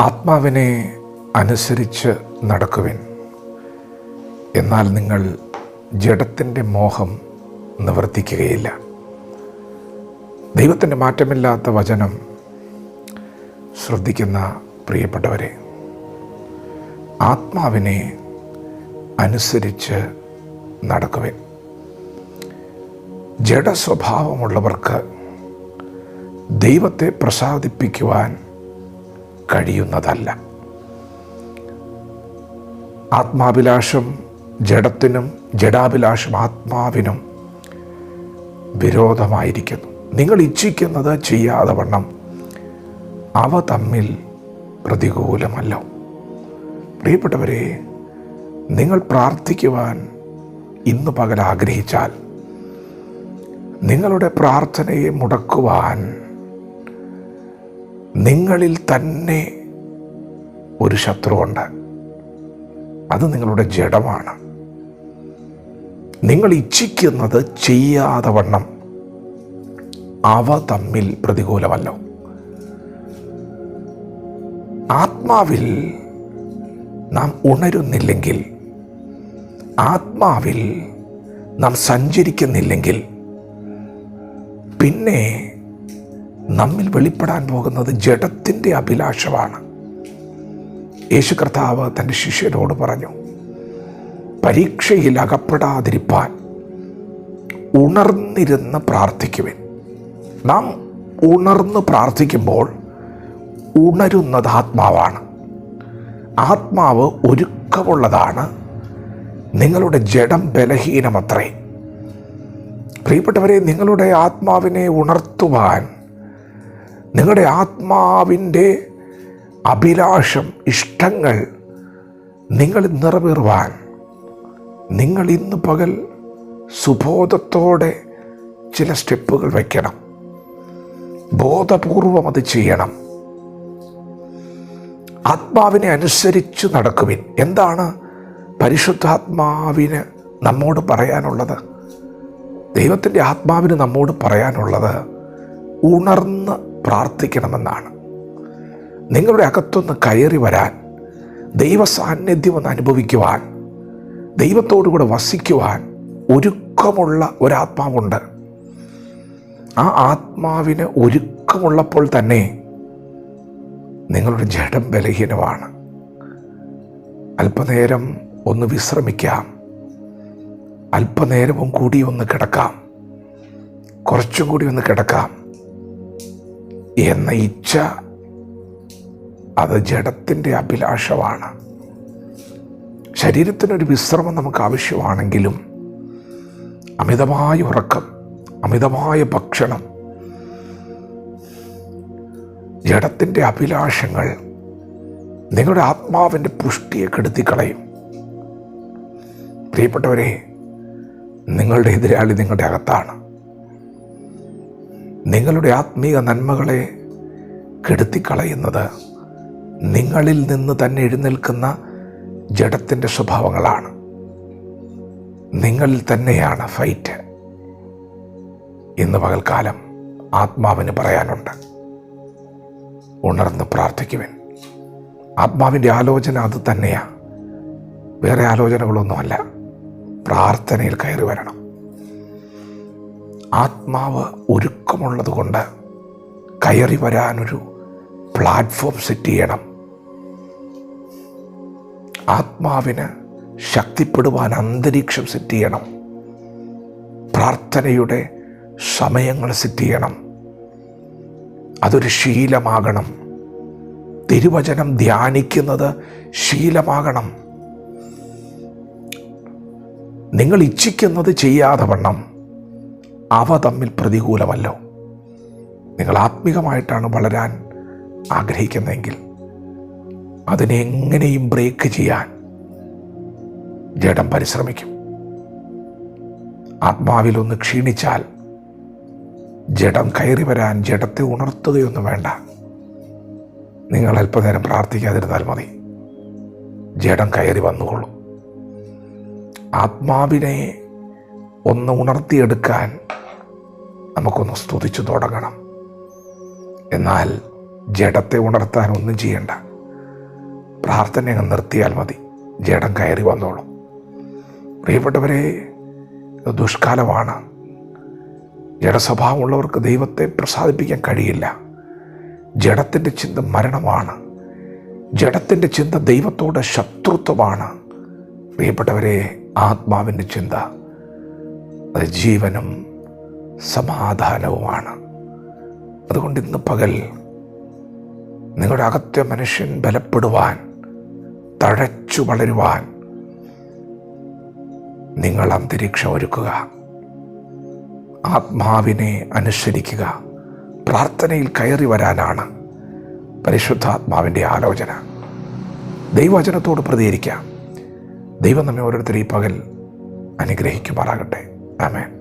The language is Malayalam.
ആത്മാവിനെ അനുസരിച്ച് നടക്കുവിൻ. എന്നാൽ നിങ്ങൾ ജഡത്തിന്റെ മോഹം നിവർത്തിക്കുകയില്ല. ദൈവത്തിന്റെ മാറ്റമില്ലാത്ത വചനം ശ്രദ്ധിക്കുന്ന പ്രിയപ്പെട്ടവരെ ആത്മാവിനെ അനുസരിച്ച് നടക്കുവിൻ. ജഡസ്വഭാവമുള്ളവർക്ക് ദൈവത്തെ പ്രസാദിപ്പിക്കുവാൻ കഴിയുന്നതല്ല. ആത്മാഭിലാഷം ജഡത്തിനും ജഡാഭിലാഷം ആത്മാവിനും വിരോധമായിരിക്കുന്നു. നിങ്ങൾ ഇച്ഛിക്കുന്നത് ചെയ്യാതെ വണ്ണം. അവ തമ്മിൽ പ്രതികൂലമല്ലോ. പ്രിയപ്പെട്ടവരെ നിങ്ങൾ പ്രാർത്ഥിക്കുവാൻ ഇന്ന് പകൽ ആഗ്രഹിച്ചാൽ നിങ്ങളുടെ പ്രാർത്ഥനയെ മുടക്കുവാൻ നിങ്ങളിൽ തന്നെ ഒരു ശത്രുവുണ്ട്. അത് നിങ്ങളുടെ ജഡമാണ്. നിങ്ങൾ ഇച്ഛിക്കുന്നത് ചെയ്യാതെ വണ്ണം. അവ തമ്മിൽ പ്രതികൂലമല്ലോ. ആത്മാവിൽ നാം ഉണരുന്നില്ലെങ്കിൽ ആത്മാവിൽ നാം സഞ്ചരിക്കുന്നില്ലെങ്കിൽ പിന്നെ നമ്മിൽ വെളിപ്പെടാൻ പോകുന്നത് ജഡത്തിന്റെ അഭിലാഷമാണ്. യേശു കർത്താവ് തന്റെ ശിഷ്യനോട് പറഞ്ഞു പരീക്ഷയിൽ അകപ്പെടാതിരിപ്പാൻ ഉണർന്നിരുന്ന് പ്രാർത്ഥിക്കുവിൻ. നാം ഉണർന്ന് പ്രാർത്ഥിക്കുമ്പോൾ ഉണരുന്നത് ആത്മാവാണ്. ആത്മാവ് ഒരുക്കമുള്ളതാണ്. നിങ്ങളുടെ ജഡം ബലഹീനമത്രേ. പ്രിയപ്പെട്ടവരെ നിങ്ങളുടെ ആത്മാവിനെ ഉണർത്തുവാൻ നിങ്ങളുടെ ആത്മാവിന്റെ അഭിലാഷം ഇഷ്ടങ്ങൾ നിങ്ങൾ നിറവേറുവാൻ നിങ്ങൾ ഇന്ന് പകൽ സുബോധത്തോടെ ചില സ്റ്റെപ്പുകൾ വയ്ക്കണം. ബോധപൂർവം അത് ചെയ്യണം. ആത്മാവിനെ അനുസരിച്ച് നടക്കുവിൻ. എന്താണ് പരിശുദ്ധാത്മാവിന് നമ്മോട് പറയാനുള്ളത്? ദൈവത്തിന്റെ ആത്മാവിന് നമ്മോട് പറയാനുള്ളത് ഉണർന്ന് പ്രാർത്ഥിക്കണമെന്നാണ്. നിങ്ങളുടെ അകത്തുനിന്ന് കയറി വരാൻ ദൈവ സാന്നിധ്യം ഒന്ന് അനുഭവിക്കുവാൻ ദൈവത്തോടു കൂടെ വസിക്കുവാൻ ഒരുക്കമുള്ള ഒരാത്മാവുണ്ട്. ആ ആത്മാവിന് ഒരുക്കമുള്ളപ്പോൾ തന്നെ നിങ്ങളുടെ ജഡം ബലഹീനമാണ്. അല്പനേരം ഒന്ന് വിശ്രമിക്കാം. അല്പനേരവും കൂടി ഒന്ന് കിടക്കാം. കുറച്ചും കൂടി ഒന്ന് കിടക്കാം. എന്ന ഇച്ഛ അത് ജഡത്തിന്റെ അഭിലാഷമാണ്. ശരീരത്തിനൊരു വിശ്രമം നമുക്ക് ആവശ്യമാണെങ്കിലും അമിതമായ ഉറക്കം അമിതമായ ഭക്ഷണം ജഡത്തിന്റെ അഭിലാഷങ്ങൾ നിങ്ങളുടെ ആത്മാവിന്റെ പുഷ്ടിയെ കെടുത്തിക്കളയും. പ്രിയപ്പെട്ടവരെ നിങ്ങളുടെ എതിരാളി നിങ്ങളുടെ അകത്താണ്. നിങ്ങളുടെ ആത്മീയ നന്മകളെ കെടുത്തിക്കളയുന്നത് നിങ്ങളിൽ നിന്ന് തന്നെ എഴുന്നേൽക്കുന്ന ജഡത്തിന്റെ സ്വഭാവങ്ങളാണ്. നിങ്ങളിൽ തന്നെയാണ് ഫൈറ്റ് ഇന്ന് പകൽക്കാലം ആത്മാവിന് പറയാനുണ്ട്. ഉണർന്ന് പ്രാർത്ഥിക്കുവൻ. ആത്മാവിന്റെ ആലോചന അത് തന്നെയാണ് വേറെ ആലോചനകളൊന്നുമല്ല. പ്രാർത്ഥനയിൽ കയറി വരണം. ആത്മാവ് ഒരുക്കമുള്ളത് കൊണ്ട് കയറി വരാനൊരു പ്ലാറ്റ്ഫോം സെറ്റ് ചെയ്യണം. ആത്മാവിന് ശക്തിപ്പെടുവാൻ അന്തരീക്ഷം സെറ്റ് ചെയ്യണം. പ്രാർത്ഥനയുടെ സമയങ്ങൾ സെറ്റ് ചെയ്യണം. അതൊരു ശീലമാകണം. തിരുവചനം ധ്യാനിക്കുന്നത് ശീലമാകണം. നിങ്ങൾ ഇച്ഛിക്കുന്നത് ചെയ്യാതെ വണ്ണം. അവ തമ്മിൽ പ്രതികൂലമല്ലോ. നിങ്ങൾ ആത്മീകമായിട്ടാണ് വളരാൻ ആഗ്രഹിക്കുന്നതെങ്കിൽ അതിനെ എങ്ങനെയും ബ്രേക്ക് ചെയ്യാൻ ജഡം പരിശ്രമിക്കും. ആത്മാവിലൊന്ന് ക്ഷീണിച്ചാൽ ജഡം കയറി വരാൻ ജഡത്തെ ഉണർത്തുകയൊന്നും വേണ്ട. നിങ്ങൾ അല്പനേരം പ്രാർത്ഥിക്കാതിരുന്നാൽ മതി. ജഡം കയറി വന്നുകൊള്ളും. ആത്മാവിനെ ഒന്ന് ഉണർത്തിയെടുക്കാൻ നമുക്കൊന്ന് സ്തുതിച്ചു തുടങ്ങണം. എന്നാൽ ജഡത്തെ ഉണർത്താൻ ഒന്നും ചെയ്യണ്ട. പ്രാർത്ഥന അങ്ങ് നിർത്തിയാൽ മതി. ജഡം കയറി വന്നോളും. പ്രിയപ്പെട്ടവരെ ദുഷ്കാലമാണ്. ജഡസ്വഭാവമുള്ളവർക്ക് ദൈവത്തെ പ്രസാദിപ്പിക്കാൻ കഴിയില്ല. ജഡത്തിന്റെ ചിന്ത മരണമാണ്. ജഡത്തിന്റെ ചിന്ത ദൈവത്തോട് ശത്രുത്വമാണ്. പ്രിയപ്പെട്ടവരെ ആത്മാവിന്റെ ചിന്ത ജീവനും സമാധാനവുമാണ്. അതുകൊണ്ട് ഇന്ന് പകൽ നിങ്ങളുടെ അകത്തെ മനുഷ്യൻ ബലപ്പെടുവാൻ തഴച്ചു വളരുവാൻ നിങ്ങൾ അന്തരീക്ഷം ഒരുക്കുക. ആത്മാവിനെ അനുസരിക്കുക. പ്രാർത്ഥനയിൽ കയറി വരാനാണ് പരിശുദ്ധാത്മാവിന്റെ ആലോചന. ദൈവവചനത്തോട് പ്രതികരിക്കാം. ദൈവം നമ്മെ ഓരോരുത്തരും ഈ പകൽ അനുഗ്രഹിക്കുമാറാകട്ടെ. ആമേൻ.